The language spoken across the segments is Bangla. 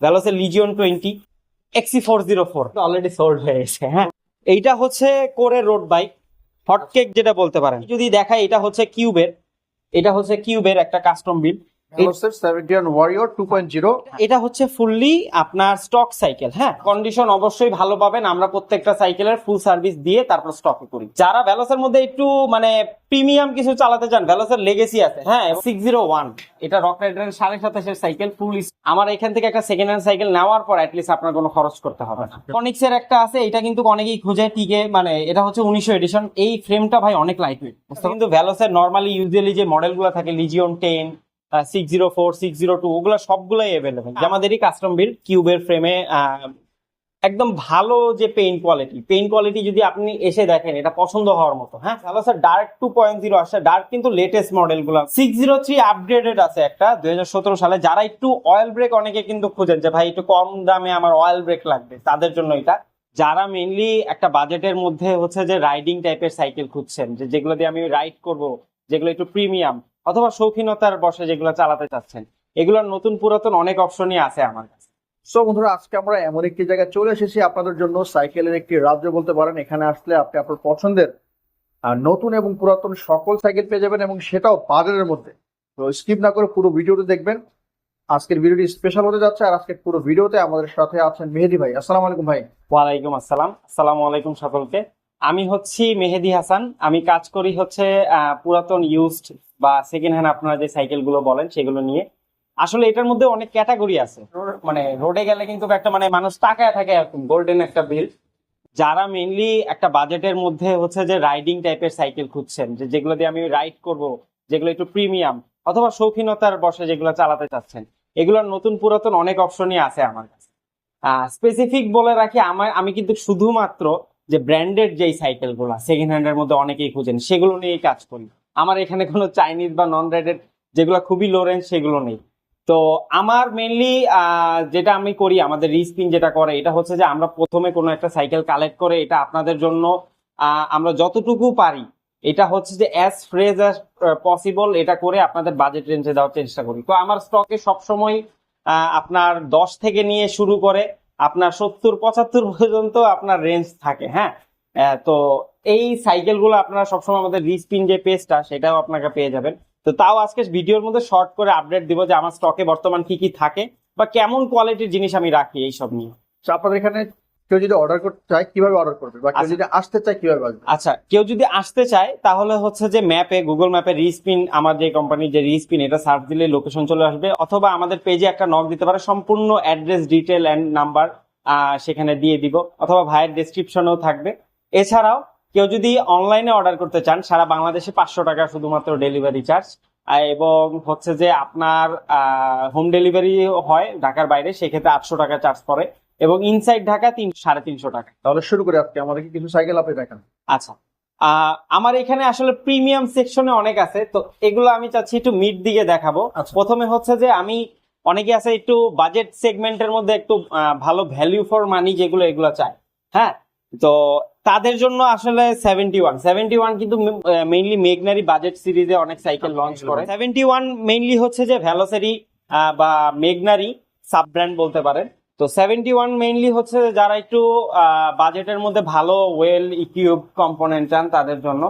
ভ্যালোসের Legion twenty XC four zero four already sold হয়ে গেছে হ্যাঁ। এইটা হচ্ছে করে রোড বাইক হটকেক যেটা বলতে পারেন। যদি দেখায় এটা হচ্ছে কিউবের এটা হচ্ছে কিউবের একটা কাস্টম বিল ওয়ারিয়র জিরো এটা হচ্ছে ফুললি আপনার স্টক সাইকেল হ্যাঁ? কন্ডিশন অবশ্যই ভালো পাবেন। আমরা প্রত্যেকটা সাইকেলের ফুল সার্ভিস দিয়ে তারপর স্টকে করি। যারা ভ্যালোসের মধ্যে একটু মানে প্রিমিয়াম কিছু চালাতে চান ভ্যালোসের লেগেসি আছে হ্যাঁ? সিক্স জিরো ওয়ান এটা রক রাইডারের সাড়ে সাতাশের সাইকেল ফুল আমার এখান থেকে একটা সেকেন্ড হ্যান্ড সাইকেল নেওয়ার পর অ্যাটলিস্ট আপনার কোনো খরচ করতে হবে না। কনিক্স এর একটা আছে এটা কিন্তু অনেকেই খুঁজে টিকে মানে এটা হচ্ছে উনিশশো এডিশন এই ফ্রেমটা ভাই অনেক লাইট ওয়েট কিন্তু ভ্যালোসের নর্মালি ইউজুয়ালি যে মডেলগুলো থাকে Legion ten six zero four six zero two ওগুলো সবগুলোই অ্যাভেলেবেল আমাদেরই কাস্টম বিল্ড কিউবের ফ্রেমে একদম ভালো যে পেইন্ট কোয়ালিটি পেইন্ট কোয়ালিটি যদি আপনি এসে দেখেন এটা পছন্দ হওয়ার মতো হ্যাঁ? তাহলে sir dark two point zero আসছে ডার্ক কিন্তু লেটেস্ট মডেলগুলো সিক্স জিরো থ্রি আপগ্রেডেড আছে একটা দুই হাজার সতেরো সালে। যারা একটু অয়েল ব্রেক অনেকে কিন্তু খুঁজেন যে ভাই একটু কম দামে আমার অয়েল ব্রেক লাগবে। তাদের জন্য এটা। যারা মেইনলি একটা বাজেটের মধ্যে হচ্ছে যে রাইডিং টাইপের সাইকেল খুঁজছেন যে যেগুলো দিয়ে আমি রাইড করব যেগুলো একটু প্রিমিয়াম অথবা শৌখিনতার বসে যেগুলো চালাতে চাচ্ছেন এগুলোর নতুন পুরাতন অনেক অপশনই আছে আমার কাছে। সো বন্ধুরা আজকে আমরা এমন একটি জায়গায় চলে এসেছি আপনাদের জন্য। সাইকেলের একটি রাজ্য বলতে পারেন এখানে আসলে আপনি আপনার পছন্দের নতুন এবং পুরাতন সকল সাইকেল পেয়ে যাবেন এবং সেটাও বাজারের মধ্যে। তো স্কিপ না করে পুরো ভিডিওটি দেখবেন। আজকের ভিডিওটি স্পেশাল হতে যাচ্ছে আর আজকের পুরো ভিডিওতে আমাদের সাথে আছেন মেহেদি ভাই। আসসালামু আলাইকুম ভাই। ওয়ালাইকুম আসসালাম। আসসালামু আলাইকুম সকলকে। আমি হচ্ছি মেহেদি হাসান। আমি কাজ করি হচ্ছে পুরাতন ইউজড বা সেকেন্ড হ্যান্ড আপনারা যে সাইকেলগুলো বলেন সেগুলো নিয়ে। আসলে এটার মধ্যে অনেক ক্যাটাগরি আছে। মানে রোডে গেলে কিন্তু একটা মানে মানুষ তাকায় থাকে গোল্ডেন একটা বিল যারা মেইনলি একটা বাজেটের মধ্যে হচ্ছে যে রাইডিং টাইপের সাইকেল খুঁজছেন, যে যেগুলো দিয়ে আমি রাইড করব, যেগুলো একটু প্রিমিয়াম অথবা শৌখিনতার বসে যেগুলো চালাতে চাচ্ছেন, এগুলোর নতুন পুরাতন অনেক অপশনই আছে আমার কাছে। স্পেসিফিক বলে রাখি, আমার, আমি কিন্তু শুধুমাত্র যে ব্র্যান্ডেড যেই সাইকেলগুলো সেকেন্ড হ্যান্ডের মধ্যে অনেকেই খুঁজেন, সেগুলো নিয়েই কাজ করি। আমার এখানে কোনো চাইনিজ বা নন ব্র্যান্ডেড যেগুলো খুবই লো রেঞ্জ সেগুলো নেই। তো আমার মেনলি যেটা আমি করি, আমাদের রিস্পিন যেটা করে, এটা হচ্ছে যে আমরা প্রথমে কোনো একটা সাইকেল কালেক্ট করে এটা আপনাদের জন্য আমরা যতটুকু পারি, এটা হচ্ছে যে অ্যাজ ফ্রেজ অ্যাজ পসিবল এটা করে আপনাদের বাজেট রেঞ্জে দেওয়ার চেষ্টা করি। তো আমার স্টকে সবসময় আপনার দশ থেকে নিয়ে শুরু করে আপনার সত্তর, পঁচাত্তর পর্যন্ত আপনার রেঞ্জ থাকে হ্যাঁ? তো এই সাইকেলগুলো আপনারা সবসময় আমাদের রিস্পিন যে পেজটা সেটাও আপনাকে পেয়ে যাবেন। তো তাও আজকে ভিডিওর মধ্যে শর্ট করে আপডেট দিব যে আমার স্টকে বর্তমান কি কি থাকে বা কেমন কোয়ালিটির জিনিস আমি রাখি এইসব নিয়ে। আপনাদের এখানে কেউ যদি অর্ডার করতে চায় কীভাবে অর্ডার করবে? বা কেউ আচ্ছা। যদি আসতে চায় কীভাবে আসবে? আচ্ছা কেউ যদি আসতে চায় তাহলে হচ্ছে যে ম্যাপে গুগল ম্যাপে রিস্পিন আমার যে কোম্পানির যে রিস্পিন এটা সার্চ দিলে লোকেশন চলে আসবে। অথবা আমাদের পেজে একটা নক দিতে পারে সম্পূর্ণ অ্যাড্রেস ডিটেল অ্যান্ড নাম্বার সেখানে দিয়ে দিব। অথবা ভাইয়ের ডেসক্রিপশনেও থাকবে। এছাড়াও কেউ যদি অনলাইনে অর্ডার করতে চান সারা বাংলাদেশে পাঁচশো টাকা শুধুমাত্র ডেলিভারি চার্জ এবং হচ্ছে যে আপনার হোম ডেলিভারি হয় ঢাকার বাইরে সেক্ষেত্রে আটশো টাকা চার্জ পড়ে। এবং ইনসাইড ঢাকা তিন সাড়ে তিনশো টাকা। তাহলে শুরু করে আজকে। আমাদেরকে কিছু সাইকেল আপনি দেখান। আচ্ছা। আমার এখানে আসলে প্রিমিয়াম সেকশনে অনেক আছে তো এগুলো আমি চাচ্ছি একটু মিড দিকে দেখাবো। আচ্ছা। প্রথমে হচ্ছে যে আমি অনেকে আছে একটু বাজেট সেগমেন্টের মধ্যে একটু ভালো ভ্যালু ফর মানি যেগুলো এগুলো চায় হ্যাঁ? তো তাদের জন্য আসলে সেভেন্টি ওয়ান সেভেন্টি ওয়ান কিন্তু মেইনলি মেগনারি বাজেট সিরিজে অনেক সাইকেল লঞ্চ করে। সেভেন্টি ওয়ান মেইনলি হচ্ছে যে ভ্যালোসেরি বা মেগনারি সাব ব্র্যান্ড বলতে পারেন। তো সেভেন্টি ওয়ান মেইনলি হচ্ছে যারা একটু বাজেটের মধ্যে ভালো ওয়েল ইকুইপ কম্পোনেন্ট চান তাদের জন্য।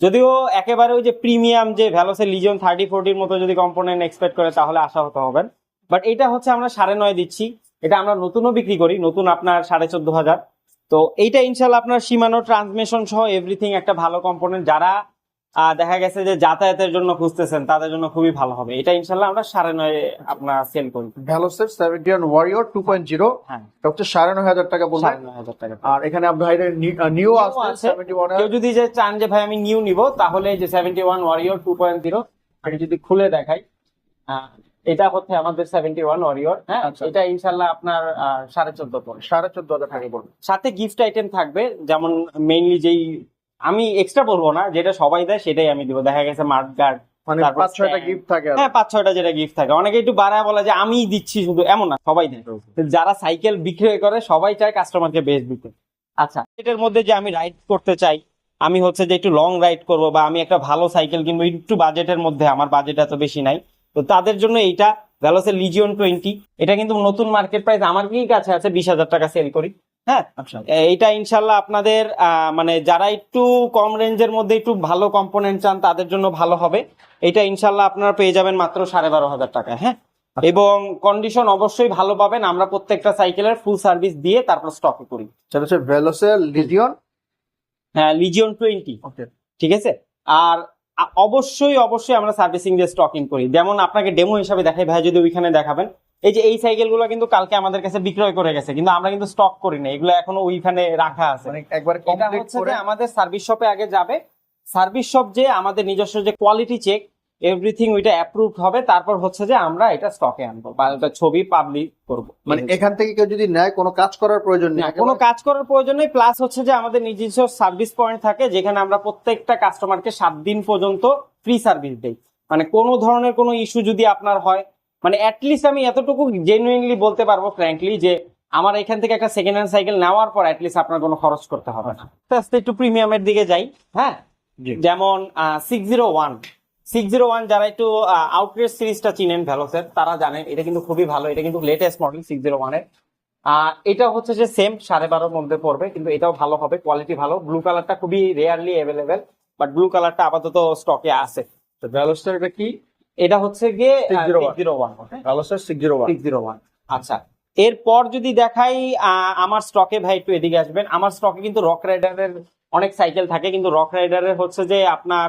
যদিও একেবারে ওই যে প্রিমিয়াম যে ভ্যালোসের লিজন থার্টি ফোরটির মতো যদি কম্পোনেন্ট এক্সপেক্ট করে তাহলে আশা হতে হবেন। বাট এটা হচ্ছে আমরা সাড়ে নয় দিচ্ছি। এটা আমরা নতুনও বিক্রি করি, নতুন আপনার সাড়ে চোদ্দ হাজার। তো এইটা ইনশাল্লাহ আপনার সীমানো ট্রান্সমিশন সহ এভরিথিং একটা ভালো কম্পোনেন্ট যারা দেখা গেছে যে যাতায়াতের জন্য খুঁজতেছেন তাদের জন্য খুবই ভালো হবে। এটা ইনশাল্লাহ আমরা সাড়ে নয় আপনার সেল করি ভ্যালোসের seventy one warrior two point zero হ্যাঁ। হচ্ছে সাড়ে নয় হাজার টাকা বলবেন সাড়ে নয় হাজার টাকা। আর এখানে ভাইদের নিউ। সেভেন্টি ওয়ান কেউ যদি যে চান যে ভাই আমি নিউ নিব তাহলে যে seventy one warrior two point zero আমি যদি খুলে দেখাই এটা হচ্ছে আমাদের সেভেন্টি ওয়ান ওয়ারিয়র হ্যাঁ? আচ্ছা। এটা ইনশাল্লাহ আপনার সাড়ে চোদ্দ পড়ে সাড়ে চোদ্দ হাজার টাকা পড়বে। সাথে গিফট আইটেম থাকবে যেমন মেইনলি যেই আমি এক্সট্রা বলব না যেটা সবাই দেয় সেটাই আমি দিব। দেখা গেছে মার্ক গার্ড মানে পাঁচ ছয়টা গিফট থাকে হ্যাঁ পাঁচ ছয়টা যেটা গিফট থাকে। অনেকে একটু বাড়ায় বলে যে আমি দিচ্ছি শুধু। এমন না সবাই দেয়। যারা সাইকেল বিক্রয় করে সবাই চায় কাস্টমারকে বেস্ট দিতে। আচ্ছা এটার মধ্যে যে আমি রাইড করতে চাই আমি হচ্ছে যে একটু লং রাইড করব বা আমি একটা ভালো সাইকেল কিনবো একটু বাজেটের মধ্যে আমার বাজেট এত বেশি নাই। তো তাদের জন্য এইটা ভ্যালোসের লিজিয়ন টোয়েন্টি এটা কিন্তু নতুন মার্কেট প্রাইস আমার কি কাছে আছে বিশ হাজার টাকা সেল করি। হ্যাঁ আচ্ছা এইটা ইনশাল্লাহ আপনাদের মানে যারা একটু কম রেঞ্জের মধ্যে একটু ভালো কম্পোনেন্ট চান তাদের জন্য ভালো হবে। এটা ইনশাল্লাহ আপনারা পেয়ে যাবেন মাত্র সাড়ে বারো হাজার টাকায় হ্যাঁ? এবং কন্ডিশন অবশ্যই ভালো পাবেন। আমরা প্রত্যেকটা সাইকেলের ফুল সার্ভিস দিয়ে তারপর স্টকে করি। সেটা হচ্ছে ভেলোসের লিজিয়ন হ্যাঁ লিজিয়ন টোয়েন্টি ওকে। ঠিক আছে? আর অবশ্যই অবশ্যই আমরা সার্ভিসিং দিয়ে স্টকিং করি। যেমন আপনাকে ডেমো হিসাবে দেখাই ভাই যদি ওইখানে দেখাবেন। এই যে এই সাইকেলগুলো কিন্তু কালকে আমাদের কাছে বিক্রয় করে গেছে কিন্তু আমরা কিন্তু স্টক করি না এগুলো এখনও ওইখানে রাখা আছে। মানে একবারে কমপ্লিট করে আমাদের সার্ভিস শপে আগে যাবে সার্ভিস শপ যে আমাদের নিজস্ব যে কোয়ালিটি চেক এভরিথিং ওইটা অ্যাপ্রুভড হবে তারপর হচ্ছে যে আমরা এটা স্টকে আনব বা এটা ছবি পাবলিক করব। মানে এখান থেকে কেউ যদি নেয় কোনো কাজ করার প্রয়োজন নেই। কোনো কাজ করার প্রয়োজন নেই প্লাস হচ্ছে যে আমাদের নিজস্ব সার্ভিস পয়েন্ট থাকে যেখানে আমরা প্রত্যেকটা কাস্টমারকে সাত দিন পর্যন্ত ফ্রি সার্ভিস দেই। মানে কোনো ধরনের কোনো ইস্যু যদি আপনার হয় মানে অ্যাটলিস্ট আমি এতটুকু জেনুইনলি বলতে পারব ফ্র্যাঙ্কলি যে আমার এখান থেকে একটা সেকেন্ড হ্যান্ড সাইকেল নেওয়ার পর অ্যাটলিস্ট আপনার কোনো খরচ করতে হবে না। আস্তে আস্তে একটু প্রিমিয়ামের দিকে যাই হ্যাঁ? যেমন six zero one six zero one যারা একটু আউটলেট সিরিজটা চিনেন ভ্যালোসের তারা জানেন এটা কিন্তু খুবই ভালো এটা কিন্তু লেটেস্ট মডেল সিক্স জিরো ওয়ানের এটা হচ্ছে যে সেম সাড়ে বারোর মধ্যে পড়বে কিন্তু এটাও ভালো হবে কোয়ালিটি ভালো। ব্লু কালারটা খুবই রেয়ারলি অ্যাভেলেবেল বাট ব্লু কালারটা আপাতত স্টকে আছে। ভেলোসের এটা কি? এটা হচ্ছে গিয়ে 601 zero one ভেলোসের six zero one six zero one আচ্ছা। এরপর যদি দেখাই আমার স্টকে ভাই একটু এদিকে আসবেন। আমার স্টকে কিন্তু রক রাইডারের অনেক সাইকেল থাকে কিন্তু রক রাইডারের হচ্ছে যে আপনার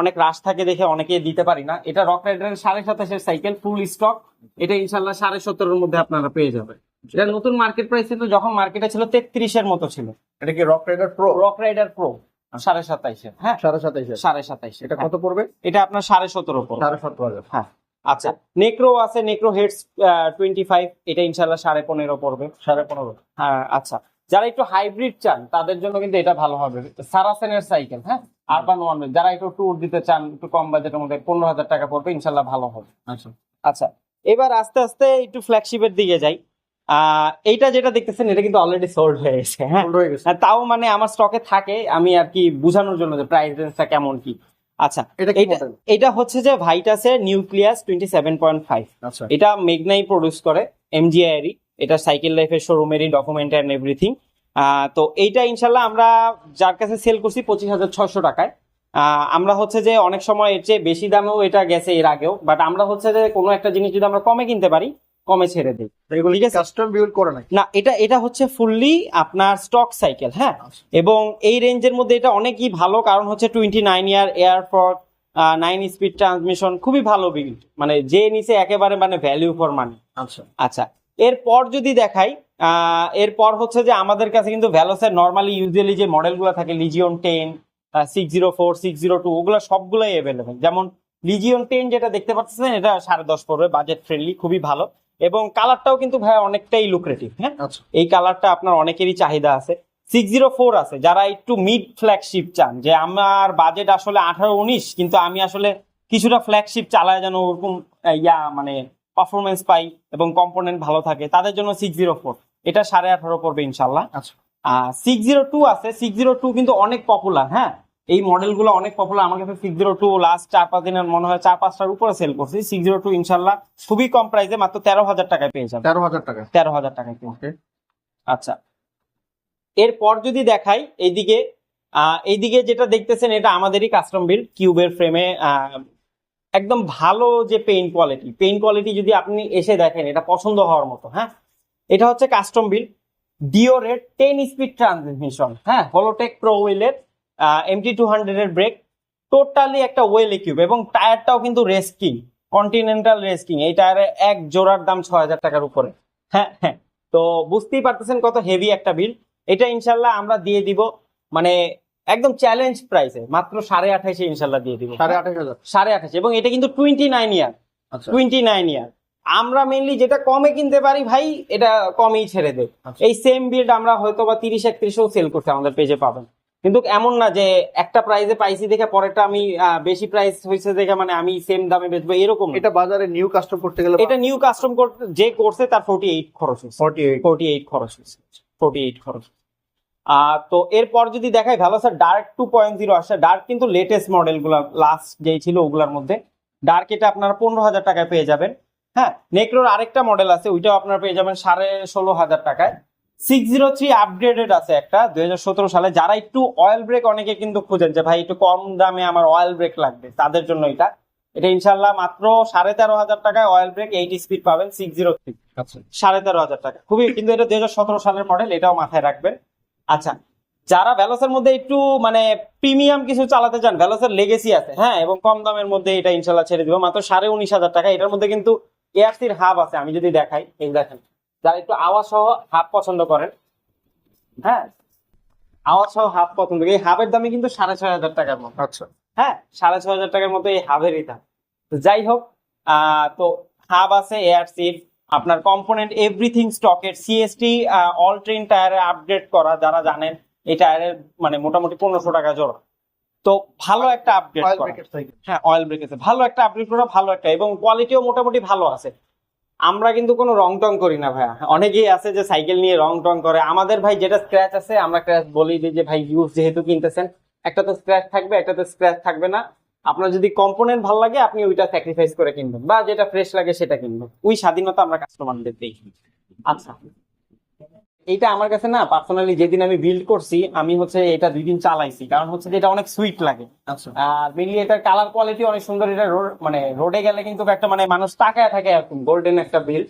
অনেক রাশ থাকে দেখে অনেকে দিতে পারি না। এটা রক রাইডারের সাড়ে সাতাশের সাইকেল ফুল স্টক এটা ইনশাল্লাহ সাড়ে সত্তরের মধ্যে আপনারা পেয়ে যাবেন। এটা নতুন মার্কেট প্রাইস কিন্তু যখন মার্কেটে ছিল তেত্রিশের মতো ছিল। এটা কি rock rider pro rock rider pro সাড়ে সাতাইশের হ্যাঁ? সাড়ে সাতাইশে সাড়ে সাতাইশ এটা কত পড়বে? এটা আপনার সাড়ে সতেরো পড়বে। সাড়ে সত্তর হাজার। হ্যাঁ। আচ্ছা নেক্রো আছে নেক্রো হেডস টোয়েন্টি ফাইভ এটা ইনশাল্লাহ সাড়ে পনেরো পড়বে। সাড়ে পনেরো। হ্যাঁ আচ্ছা। যারা একটু হাইব্রিড চান তাদের জন্য কিন্তু এটা ভালো হবে। সারাসেনের সাইকেল হ্যাঁ? আরবান ওয়ান যারা একটু ট্যুর দিতে চান একটু কম বাজেটের মধ্যে পনেরো হাজার টাকা পড়বে ইনশাল্লাহ ভালো হবে। আচ্ছা। আচ্ছা এবার আস্তে আস্তে একটু ফ্ল্যাগশিপের দিকে যাই। এইটা যেটা দেখতেছেন এটা কিন্তু অলরেডি সোল্ড হয়ে গেছে হ্যাঁ? গেছে। হ্যাঁ, তাও মানে আমার স্টকে থাকে আমি আর কি বোঝানোর জন্য যে প্রাইস রেঞ্জটা কেমন কি। আচ্ছা এটা হচ্ছে যে ভাইটাসের Nucleus twenty seven point five আচ্ছা। এটা মেঘনাই প্রডিউস করে এমজিআইরই এটা সাইকেল লাইফের শোরুমেরই ডকুমেন্ট অ্যান্ড এভরিথিং তো এইটা ইনশাল্লাহ আমরা যার কাছে সেল করছি পঁচিশ হাজার ছয়শো টাকায়। আহ, আমরা হচ্ছে যে অনেক সময় এর চেয়ে বেশি দামেও এটা গেছে এর আগেও। বাট আমরা হচ্ছে যে কোনো একটা জিনিস যদি আমরা কমে কিনতে পারি কমে ছেড়ে দিই। এগুলো ঠিক আছে। কাস্টম বিল্ড করে নাকি না এটা এটা হচ্ছে ফুললি আপনার স্টক সাইকেল হ্যাঁ? আচ্ছা। এবং এই রেঞ্জের মধ্যে এটা অনেকই ভালো কারণ হচ্ছে twenty nine er air for nine speed transmission খুবই ভালো বিল্ড মানে যে নিচে একেবারে মানে ভ্যালিউ ফর মানি আচ্ছা। আচ্ছা এরপর যদি দেখাই আহ, এরপর হচ্ছে যে আমাদের কাছে কিন্তু ভ্যালোসের নর্মালি ইউজুয়ালি যে মডেলগুলো থাকে Legion ten six zero four six zero two ওগুলো সবগুলোই অ্যাভেলেবেল যেমন লিজিয়ন টেন যেটা দেখতে পাচ্ছেন এটা সাড়ে দশ পড়বে বাজেট ফ্রেন্ডলি খুবই ভালো। এবং কালারটাও কিন্তু ভাই অনেকটাই লুক্রেটিভ হ্যাঁ? আচ্ছা। এই কালারটা আপনার অনেকেরই চাহিদা আছে। সিক্স জিরো ফোর আছে যারা একটু মিড ফ্ল্যাগশিপ চান যে আমার বাজেট আসলে আঠারো উনিশ কিন্তু আমি আসলে কিছুটা ফ্ল্যাগশিপ চালায় যেন ওরকম ইয়া মানে পারফরমেন্স পাই এবং কম্পোনেন্ট ভালো থাকে তাদের জন্য সিক্স জিরো ফোর এটা সাড়ে আঠারো পড়বে ইনশাল্লাহ আচ্ছা। সিক্স জিরো টু আছে সিক্স জিরো টু কিন্তু অনেক পপুলার হ্যাঁ? এই মডেলগুলো অনেক পপুলার আমার কাছে সিক্স জিরো টু লাস্ট চার পাঁচ দিনের মনে হয় চার পাঁচটার উপরে সেল করছি। সিক্স জিরো টু ইনশাল্লাহ খুবই কম প্রাইসে মাত্র তেরো হাজার টাকায় পেয়ে যাবে তেরো হাজার টাকা তেরো হাজার টাকায় পেয়ে ওকে আচ্ছা। এরপর যদি দেখাই এইদিকে এইদিকে যেটা দেখতেছেন এটা আমাদেরই কাস্টম বিল্ড কিউবের ফ্রেমে একদম ভালো যে পেইন্ট কোয়ালিটি পেইন্ট কোয়ালিটি যদি আপনি এসে দেখেন এটা পছন্দ হওয়ার মতো হ্যাঁ? এটা হচ্ছে কাস্টম বিল্ড ডিওরের টেন স্পিড ট্রান্সমিশন হ্যাঁ? হলোটেক প্রো হুইলের এমটি টু হান্ড্রেড এর ব্রেক টোটালি একটা ওয়েল ইকুইপ এবং টায়ারটাও কিন্তু রেস্কিং কন্টিনেন্টাল রেস্কিং। এই টায়ারের এক জোড়ার দাম ছয় হাজার টাকার উপরে। হ্যাঁ হ্যাঁ। তো বুঝতেই পারতেছেন কত হেভি একটা বিল এটা ইনশাল্লাহ আমরা দিয়ে দিব মানে একদম চ্যালেঞ্জ প্রাইসে মাত্র সাড়ে আঠাইশে ইনশাল্লাহ দিয়ে দিব। সাড়ে আঠাশ হাজার। সাড়ে আঠাশে এবং এটা কিন্তু টোয়েন্টি নাইন ইয়ার টোয়েন্টি নাইন ইয়ার আমরা মেনলি যেটা কমে কিনতে পারি ভাই এটা কমেই ছেড়ে দেয় আচ্ছা। এই সেম বিল্ড আমরা হয়তো বা তিরিশ একত্রিশেও সেল করতে আমাদের পেজে পাবেন। কিন্তু এমন না যে একটা প্রাইসে পাইছি দেখে পরেরটা আমি বেশি প্রাইস হয়েছে দেখে মানে আমি সেম দামে বেচবো এরকম এটা বাজারে নিউ কাস্টম করতে গেলে এটা নিউ কাস্টম করতে যে করছে তার ফোর্টি এইট খরচ হয়েছে ফর্টি এইট খরচ হয়েছে ফোর্টি এইট খরচ তো এরপর যদি দেখাই ভালো sir dark two point zero আসছে ডার্ক কিন্তু লেটেস্ট মডেলগুলা লাস্ট যেই ছিল ওগুলার মধ্যে। ডার্ক এটা আপনারা পনেরো হাজার টাকায় পেয়ে যাবেন। হ্যাঁ নেক্রোর আরেকটা মডেল আছে ওইটাও আপনারা পেয়ে যাবেন সাড়ে ষোলো হাজার টাকায়। সিক্স জিরো থ্রি আপগ্রেডেড আছে একটা দুই হাজার সতেরো সালে। যারা একটু অয়েল ব্রেক অনেকে কিন্তু খুঁজেন যে ভাই একটু কম দামে আমার অয়েল ব্রেক লাগবে। তাদের জন্য এটা। এটা ইনশাল্লাহ মাত্র সাড়ে তেরো হাজার টাকায় অয়েল ব্রেক এইট স্পিড পাবেন সিক্স জিরো থ্রি সাড়ে তেরো হাজার টাকা। খুবই কিন্তু এটা দুই হাজার সতেরো সালের মডেল এটাও মাথায় রাখবেন। আচ্ছা যারা ভ্যালোসের মধ্যে একটু মানে প্রিমিয়াম কিছু চালাতে চান ভ্যালোসের লেগেসি আছে হ্যাঁ এবং কম দামের মধ্যে এটা ইনশাল্লাহ ছেড়ে দিব। মাত্র সাড়ে উনিশ হাজার টাকা। এটার মধ্যে কিন্তু এয়ারসির হাব আছে আমি যদি দেখাই এই দেখেন। যারা একটু আওয়াজ সহ হাব পছন্দ করেন হ্যাঁ? আওয়াজ সহ হাব পছন্দ এই হাবের দামে কিন্তু সাড়ে ছয় হাজার টাকার মতো। আচ্ছা। হ্যাঁ সাড়ে ছয় হাজার টাকার মতো এই হাবেরই দাম। যাই হোক তো হাব আছে এয়ার সিট আপনার কম্পোনেন্ট এভরিথিং স্টকের সিএসটি অল ট্রেন টায়ারে আপডেট করা যারা জানেন এই টায়ারের মানে মোটামুটি পনেরোশো টাকা জোড়া। তো ভালো একটা আপডেট করা। হ্যাঁ অয়েল ব্রেক ভালো একটা আপডেট করা ভালো একটা এবং কোয়ালিটিও মোটামুটি ভালো আছে। আমরা কিন্তু কোনো রং টং করি না ভাইয়া। অনেকেই আছে যে সাইকেল নিয়ে রং টং করে। আমাদের ভাই যেটা স্ক্র্যাচ আছে, আমরা ক্র্যাচ বলি যে ভাই ইউজ যেহেতু কিনতেছেন একটা তো স্ক্র্যাচ থাকবে একটা তো স্ক্র্যাচ থাকবে না। আপনার যদি কম্পোনেন্ট ভালো লাগে, আপনি ওইটা স্যাক্রিফাইস করে কিনবেন, বা যেটা ফ্রেশ লাগে সেটা কিনবেন। ওই স্বাধীনতা আমরা কাস্টমারদের দিই। আচ্ছা। এইটা আমার কাছে না পার্সোনালি যেদিন আমি বিল্ড করছি আমি হচ্ছে এটা দুই দিন চালাইছি। কারণ হচ্ছে যে এটা অনেক সুইট লাগে। আচ্ছা। আর মেনলি এটার কালার কোয়ালিটি অনেক সুন্দর এটা মানে রোডে গেলে কিন্তু একটা মানে মানুষ তাকায় থাকে এরকম গোল্ডেন একটা বিল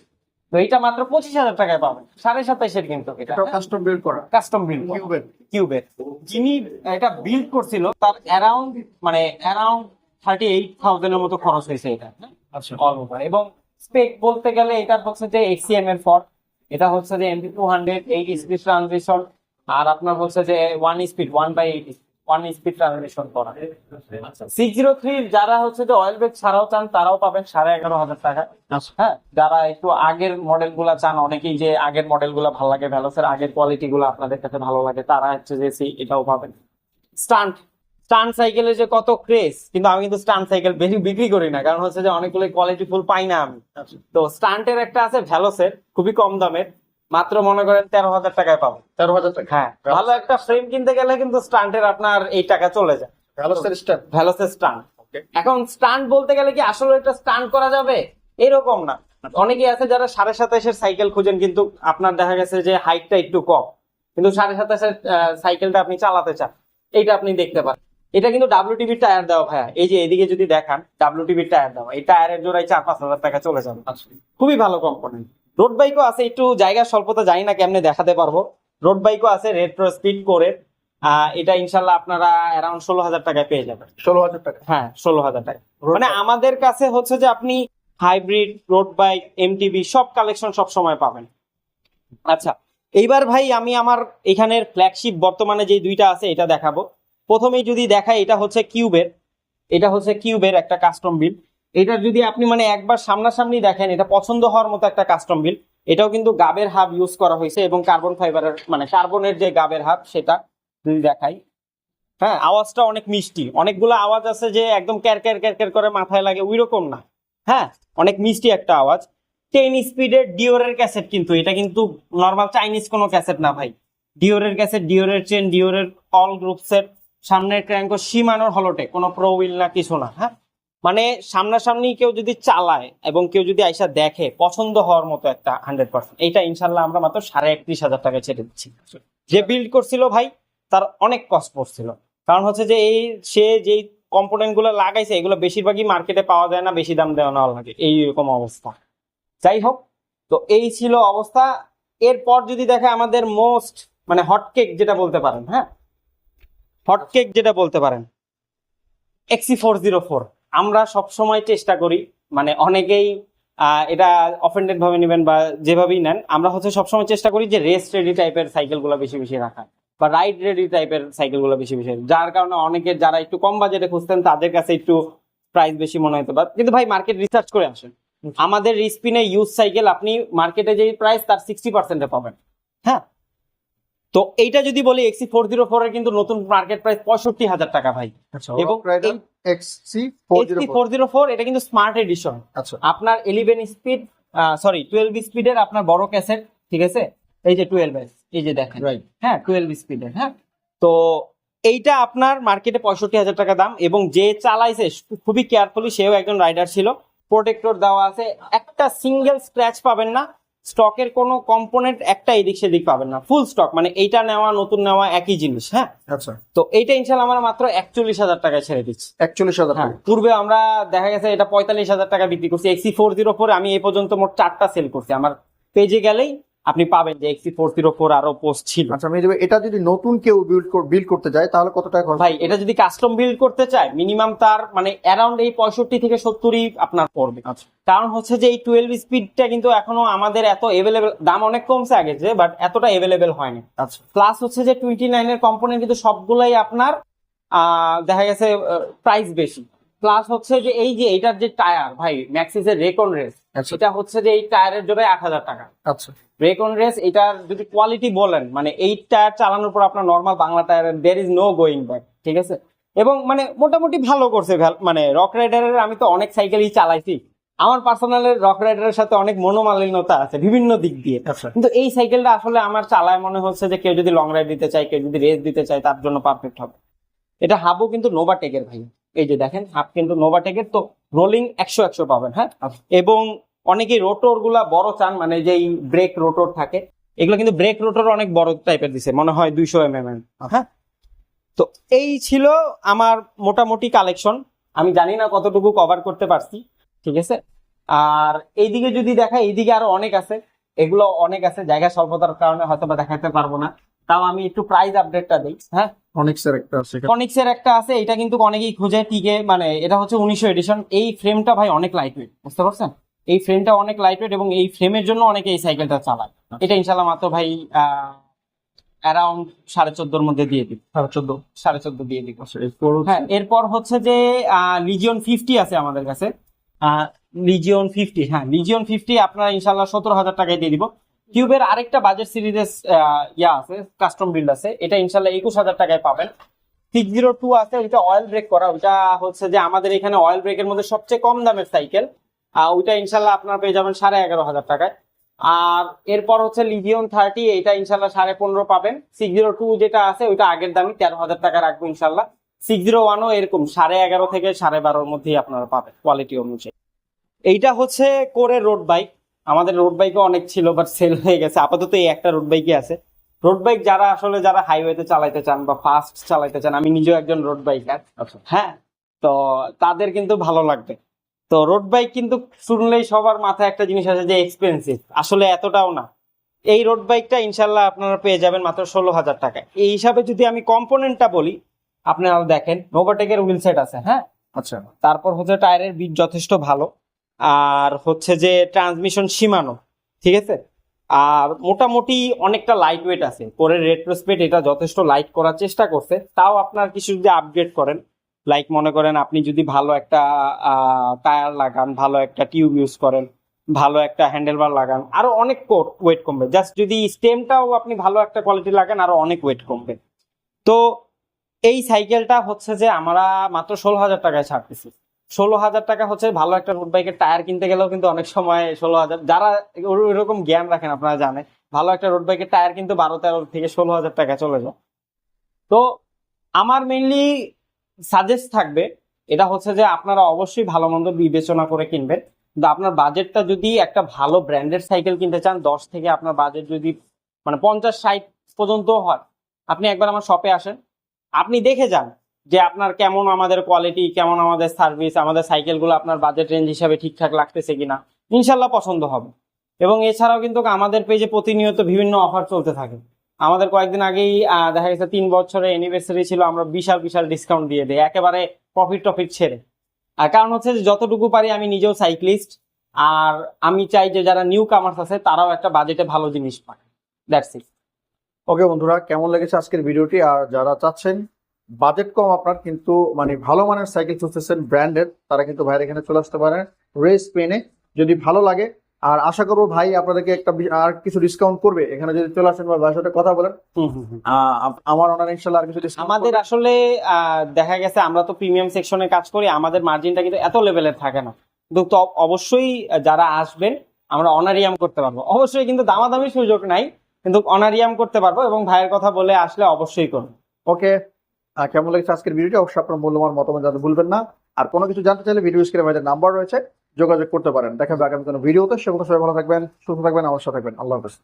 তো এটা মাত্র পঁচিশ হাজার টাকায় পাবেন। সাড়ে সাতাইশের কিন্তু এটা। এটা কাস্টম বিল্ড করা। কাস্টম বিল কিউবের কিউবের যিনি এটা বিল্ড করছিল তার অ্যারাউন্ড মানে অ্যারাউন্ড থার্টি এইট থাউজেন্ডের মতো খরচ হয়েছে এটা। আচ্ছা। অল ওভার এবং স্পেক বলতে গেলে এটা হচ্ছে যে এক্সিএম এর ফর এটা হচ্ছে যে MP two hundred eight speed transition আর আপনার হচ্ছে যে one speed one by eight one speed transition করা। সিক্স জিরো থ্রি যারা হচ্ছে যে অয়েল ব্রেক ছাড়াও চান তারাও পাবেন সাড়ে এগারো হাজার টাকা। আচ্ছা। হ্যাঁ যারা একটু আগের মডেলগুলা চান অনেকেই যে আগের মডেলগুলা ভালো লাগে ভ্যালোসের আগের কোয়ালিটি গুলো আপনাদের কাছে ভালো লাগে তারা হচ্ছে যে সেই এটাও পাবেন। স্টান্ট স্টান্ট সাইকেলের যে কত ক্রেজ কিন্তু আমি কিন্তু স্টান্ট সাইকেল বেশি বিক্রি করি না কারণ হচ্ছে যে অনেকগুলো কোয়ালিটি ফুল পাই না আমি। আচ্ছা। তো স্টান্টের একটা আছে ভ্যালোসের খুবই কম দামের মাত্র মনে করেন তেরো হাজার টাকায় পাবো। তেরো হাজার টাকা। হ্যাঁ ভালো একটা ফ্রেম কিনতে গেলে কিন্তু স্টান্টের আপনার এই টাকা চলে যায়। ভ্যালোসের স্ট্যান্ড ভ্যালোসের স্টান্ট এখন স্টান্ট বলতে গেলে কি আসলে এটা স্টান্ট করা যাবে? এরকম না। অনেকেই আছে যারা সাড়ে সাতাশের সাইকেল খুঁজেন কিন্তু আপনার দেখা গেছে যে হাইটটা একটু কম। কিন্তু সাড়ে সাতাশের সাইকেলটা আপনি চালাতে চান। এইটা আপনি দেখতে পারেন। এটা কিন্তু ডাব্লিউটিভি টায়ার দেওয়া ভাইয়া। এই যে এদিকে যদি দেখান ডাব্লিউটিভি টায়ার দেওয়া। এই টায়ারের জোড়াই চার পাঁচ হাজার টাকা চলে যাবে। খুবই ভালো কম্পোনেন্ট রোড বাইকও আছে একটু জায়গা স্বল্পতা জানি না কেমনে দেখাতে পারব। রোড বাইকও আছে রেট্রো স্পিড করে এটা ইনশাল্লাহ আপনারা অ্যারাউন্ড ষোলো হাজার টাকায় পেয়ে যাবেন। ষোলো হাজার টাকা? হ্যাঁ ষোলো হাজার টাকা মানে আমাদের কাছে হচ্ছে যে আপনি হাইব্রিড রোড বাইক এমটিবি সব কালেকশন সব সময় পাবেন। আচ্ছা এইবার ভাই আমি আমার এখানের ফ্ল্যাগশিপ বর্তমানে যে দুইটা আছে এটা দেখাবো। প্রথমেই যদি দেখায় এটা হচ্ছে কিউবের, এটা হচ্ছে কিউবের একটা কাস্টম বিল এটা যদি আপনি মানে একবার সামনাসামনি দেখেন, এটা পছন্দ হওয়ার মতো একটা কাস্টম বিল এটাও কিন্তু গাবের হাব ইউজ করা হয়েছে এবং কার্বন ফাইবারের মানে কার্বনের যে গাবের হাব, সেটা যদি দেখাই। হ্যাঁ আওয়াজটা অনেক মিষ্টি। অনেকগুলো আওয়াজ আছে যে একদম ক্যার ক্যার ক্যার ক্যার করে মাথায় লাগে ওই রকম না। হ্যাঁ অনেক মিষ্টি একটা আওয়াজ। টেন স্পিডের ডিওরের ক্যাসেট কিন্তু, এটা কিন্তু নর্মাল চাইনিজ কোনো ক্যাসেট না ভাই। ডিওরের ক্যাসেট ডিওরের চেন ডিওরের অল গ্রুপ সেট সামনের ক্র্যাঙ্ক সীমানোর হলটে, কোনো প্রো হুইল না, কিছু না হ্যাঁ? মানে সামনাসামনি কেউ যদি চালায় এবং কেউ যদি আইসা দেখে, পছন্দ হওয়ার মতো একটা হান্ড্রেড পার্সেন্ট এইটা ইনশাল্লাহ আমরা মাত্র সাড়ে একত্রিশ হাজার টাকা ছেড়ে দিচ্ছি। যে বিল্ড করছিল ভাই, তার অনেক কষ্ট পড়ছিল। কারণ হচ্ছে যে এই, সে যেই কম্পোনেন্টগুলো লাগাইছে, এগুলো বেশিরভাগই মার্কেটে পাওয়া যায় না, বেশি দাম দেওয়া নেওয়া লাগে এইরকম অবস্থা। যাই হোক, তো এই ছিল অবস্থা। এরপর যদি দেখে আমাদের মোস্ট মানে হটকেক যেটা বলতে পারেন হ্যাঁ? হটকেক যেটা বলতে পারেন। এক্সি ফোর জিরো ফোর আমরা সবসময় চেষ্টা করি মানে অনেকেই এটা অফেন্ডেড ভাবে নেবেন বা যেভাবেই নেন আমরা হচ্ছে সবসময় চেষ্টা করি যে রেস রেডি টাইপের সাইকেলগুলো বেশি বেশি রাখা বা রাইড রেডি টাইপের সাইকেলগুলো বেশি বেশি যার কারণে অনেকে যারা একটু কম বাজেটে খুঁজতেন তাদের কাছে একটু প্রাইস বেশি মনে হতে। পারে কিন্তু ভাই মার্কেট রিসার্চ করে আসেন। আমাদের রিস্পিনে ইউজ সাইকেল আপনি মার্কেটে যে প্রাইস তার সিক্সটি পার্সেন্টে পাবেন। হ্যাঁ? তো এইটা যদি বলি এক্সি ফোর জিরো ফোর এর কিন্তু নতুন মার্কেট প্রাইস পঁয়ষট্টি হাজার টাকা ভাই। আচ্ছা এবং এক্স ফোর জিরো ফোর এটা কিন্তু স্মার্ট এডিশন আচ্ছা। আপনার ইলেভেন স্পিড সরি টুয়েলভ স্পিডের আপনার বড় ক্যাসেট ঠিক আছে? এই যে টুয়েলভ এই যে দেখেন। হ্যাঁ টুয়েলভ স্পিডের হ্যাঁ? তো এইটা আপনার মার্কেটে পঁয়ষট্টি হাজার টাকা দাম এবং যে চালাইছে খুবই কেয়ারফুলি সেও একজন রাইডার ছিল। প্রোটেক্টর দেওয়া আছে। একটা সিঙ্গেল স্ক্র্যাচ পাবেন না। স্টকের কোনো কম্পোনেন্ট একটা এদিক সেদিক পাবেন না। ফুল স্টক মানে এইটা নেওয়া নতুন নেওয়া একই জিনিস হ্যাঁ? আচ্ছা তো এইটা ইনশাল্লাহ আমরা মাত্র একচল্লিশ হাজার টাকায় ছেড়ে দিচ্ছি। একচল্লিশ হাজার হ্যাঁ পূর্বে আমরা দেখা গেছে এটা পঁয়তাল্লিশ হাজার টাকা বিক্রি করছি এক্সি ফোর জিরো ফোর আমি এই পর্যন্ত মোট চারটা সেল করছি। আমার পেজে গেলেই আপনি পাবেন যে এক্সি ফোর জিরো ফোর আরও পোস্ট ছিল। আচ্ছা আমি এটা যদি নতুন কেউ বিল্ড বিল্ড করতে যায় তাহলে কত টাকা খরচ? ভাই এটা যদি কাস্টম বিল্ড করতে চায় মিনিমাম তার মানে অ্যারাউন্ড এই পঁয়ষট্টি থেকে সত্তরই আপনার পড়বে। আচ্ছা। কারণ হচ্ছে যে এই টুয়েলভ স্পিডটা কিন্তু এখনও আমাদের এত এভেলেবেল দাম অনেক কমছে আগে যে বাট এতটা এভেলেবেল হয়নি। আচ্ছা। প্লাস হচ্ছে যে টোয়েন্টি নাইনের কম্পোনেন্ট কিন্তু সবগুলাই আপনার দেখা গেছে প্রাইস বেশি। প্লাস হচ্ছে যে এই যে এটার যে টায়ার ভাই ম্যাক্সিসের রেকন রেস এটা হচ্ছে যে এই টায়ারের জন্য আট হাজার টাকা। আচ্ছা। রেকন রেস এটার যদি কোয়ালিটি বলেন মানে এই টায়ার চালানোর পর আপনার নর্মাল বাংলা টায়ারের there is no going back ঠিক আছে? এবং মানে মোটামুটি ভালো করছে মানে রক রাইডারের আমি তো অনেক সাইকেলই চালাইছি। আমার পার্সোনালের রক রাইডারের সাথে অনেক মনোমালিন্যতা আছে বিভিন্ন দিক দিয়ে। আচ্ছা। কিন্তু এই সাইকেলটা আসলে আমার চালায় মনে হচ্ছে যে কেউ যদি লং রাইড দিতে চায় কেউ যদি রেস দিতে চায় তার জন্য পারফেক্ট হবে। এটা হাবও কিন্তু নোভাটেকের ভাই। এই যে দেখেন হাফ কিন্তু নোভাটেকের তো রোলিং একশো একশো পাবেন হ্যাঁ? আচ্ছা। এবং অনেকেই রোটরগুলা বড় চান মানে যেই ব্রেক রোটর থাকে এগুলো কিন্তু ব্রেক রোটর অনেক বড় টাইপের দিছে মনে হয় দুইশো এম এম হ্যাঁ? তো এই ছিল আমার মোটামুটি কালেকশন আমি জানি না কতটুকু কভার করতে পারছি ঠিক আছে? আর এইদিকে যদি দেখা এইদিকে আরও অনেক আছে এগুলো অনেক আছে জায়গা স্বল্পতার কারণে হয়তো বা দেখাতে পারব না। তাও আমি একটু প্রাইস আপডেটটা দিই হ্যাঁ? একটা আছে এখানে। একটা আছে এটা কিন্তু অনেকেই খুঁজে টিকে মানে এটা হচ্ছে উনিশশো এডিশন এই ফ্রেমটা ভাই অনেক বুঝতে পারছেন? এই ফ্রেমটা অনেক এবং এই ফ্রেমের জন্য অনেকে এই সাইকেলটা চালায়। এটা ইনশাল্লাহ মাত্র ভাই অ্যারাউন্ড সাড়ে চোদ্দোর মধ্যে দিয়ে দিব। সাড়ে চোদ্দ? সাড়ে চোদ্দ দিয়ে দিব। আচ্ছা এরপর হচ্ছে- হ্যাঁ এরপর হচ্ছে যে লিজিয়ন ফিফটি আছে আমাদের কাছে। লিজিয়ন ফিফটি হ্যাঁ লিজিয়ন ফিফটি আপনারা ইনশাল্লাহ সতেরো হাজার টাকায় দিয়ে দিব। কিউবের আরেকটা বাজেট সিরিজের ইয়া আছে কাস্টম বিল্ড আছে। এটা ইনশাল্লাহ একুশ হাজার টাকায় পাবেন। সিক্স জিরো টু আছে, ওইটা অয়েল ব্রেক করা। ওইটা হচ্ছে যে আমাদের এখানে অয়েল ব্রেকের মধ্যে সবচেয়ে কম দামের সাইকেল ওইটা ইনশাল্লাহ আপনারা পেয়ে যাবেন সাড়ে এগারো হাজার টাকায়। আর এরপর হচ্ছে লিজিয়ন থার্টি এটা ইনশাল্লাহ সাড়ে পনেরো পাবেন। সিক্স জিরো টু যেটা আছে, ওইটা আগের দামই তেরো হাজার টাকা রাখব ইনশাল্লাহ। সিক্স জিরো ওয়ানও এরকম, সাড়ে এগারো থেকে সাড়ে বারোর মধ্যেই আপনারা পাবেন কোয়ালিটি অনুযায়ী। এইটা হচ্ছে করে রোড বাইক আমাদের রোড বাইকও অনেক ছিল বাট সেল হয়ে গেছে। আপাতত এই একটা রোড বাইকই আছে। রোড বাইক যারা আসলে যারা হাইওয়েতে চালাইতে চান বা ফাস্ট চালাইতে চান আমি নিজেও একজন রোড বাইকার আচ্ছা। হ্যাঁ? তো তাদের কিন্তু ভালো লাগবে। তো রোড বাইক কিন্তু শুনলেই সবার মাথায় একটা জিনিস আছে যে এক্সপেন্সিভ আসলে এতটাও না। এই রোড বাইকটা ইনশাল্লাহ আপনারা পেয়ে যাবেন মাত্র ষোলো হাজার টাকায়। এই হিসাবে যদি আমি কম্পোনেন্টটা বলি আপনারা দেখেন নোভাটেকের হুইল সেট আছে হ্যাঁ? আচ্ছা। তারপর হচ্ছে টায়ারের বিট যথেষ্ট ভালো। আর হচ্ছে যে ট্রান্সমিশন সীমানো, ঠিক আছে? আর মোটামুটি অনেকটা লাইট ওয়েট আছে। পরে রেট্রোস্পেড এটা যথেষ্ট লাইট করার চেষ্টা করছে। তাও আপনার কিছু যদি আপগ্রেড করেন লাইক মনে করেন আপনি যদি ভালো একটা টায়ার লাগান, ভালো একটা টিউব ইউজ করেন, ভালো একটা হ্যান্ডেলবার লাগান, আরও অনেক ওয়েট কমবে। জাস্ট যদি স্টেমটাও আপনি ভালো একটা কোয়ালিটি লাগান, আরও অনেক ওয়েট কমবে। তো এই সাইকেলটা হচ্ছে যে আমরা মাত্র ষোলো হাজার টাকায় ছাড়তেছি। ষোলো হাজার টাকা হচ্ছে ভালো একটা রোড বাইকের টায়ার কিনতে গেলেও কিন্তু অনেক সময় ষোলো হাজার, যারা ওইরকম জ্ঞান রাখেন আপনারা জানেন, ভালো একটা রোড বাইকের টায়ার কিন্তু বারো তেরো থেকে ষোলো হাজার টাকা চলে যায়। তো আমার মেইনলি সাজেস্ট থাকবে, এটা হচ্ছে যে আপনারা অবশ্যই ভালো মন্দ বিবেচনা করে কিনবেন। কিন্তু আপনার বাজেটটা যদি একটা ভালো ব্র্যান্ডেড সাইকেল কিনতে চান, দশ থেকে আপনার বাজেট যদি মানে পঞ্চাশ ষাট পর্যন্ত হয়, আপনি একবার আমার শপে আসেন, আপনি দেখে যান যে আপনার কেমন আমাদের কোয়ালিটি কেমন আমাদের সার্ভিস আমাদের সাইকেলগুলো আপনার বাজেট রেঞ্জ হিসাবে ঠিকঠাক লাগতেছে কিনা, ইনশাল্লাহ পছন্দ হবে। এবং এছাড়াও কিন্তু আমাদের পেজে প্রতিনিয়ত বিভিন্ন অফার চলতে থাকে। আমাদের কয়েকদিন আগেই দেখা গেছে তিন বছরের অ্যানিভার্সারি ছিল, আমরা বিশাল বিশাল ডিসকাউন্ট দিয়ে দিই, একেবারে প্রফিট টফিট ছেড়ে। আর কারণ হচ্ছে যতটুকু পারি আমি নিজেও সাইক্লিস্ট আর আমি চাই যে যারা নিউ কামার্স আছে, তারাও একটা বাজেটে ভালো জিনিস পায় দ্যাটস ইট ওকে বন্ধুরা, কেমন লেগেছে আজকের ভিডিওটি আর যারা চাচ্ছেন বাজেট কম আপনার কিন্তু মানে ভালো মানের সাইকেল খুঁজতেছেন ব্র্যান্ডেড তারা কিন্তু ভাইয়ের এখানে চলে আসতে পারেন রেস পেনে যদি ভালো লাগে আর আশা করব ভাই আপনাদেরকে একটা আর কিছু ডিসকাউন্ট করবে। এখানে যদি চলে আসেন বা ভাইয়ের সাথে কথা বলেন আমার অনার ইনশাল্লাহ আর কিছু আমাদের আসলে দেখা গেছে আমরা তো প্রিমিয়াম সেকশনে কাজ করি আমাদের মার্জিনটা কিন্তু এত লেভেলের থাকে না। কিন্তু তো অবশ্যই যারা আসবেন আমরা অনারিয়াম করতে পারব। অবশ্যই কিন্তু দামাদামি সুযোগ নাই কিন্তু অনারিয়াম করতে পারব এবং ভাইয়ের কথা বলে আসলে অবশ্যই করব। ওকে কেমন লেগেছে আজকের ভিডিওটি? অবশ্যই আপনার মূল্যবান মতামত জানতে ভুলবেন না। আর কোনো কিছু জানতে চাইলে ভিডিও স্ক্রিনে আমাদের নাম্বার রয়েছে, যোগাযোগ করতে পারেন। দেখা যাবে আগামী কোনো ভিডিওতে সেগুলো সবাই ভালো থাকবেন, সুস্থ থাকবেন, আমার সাথে থাকবেন। আল্লাহ হাফিজ।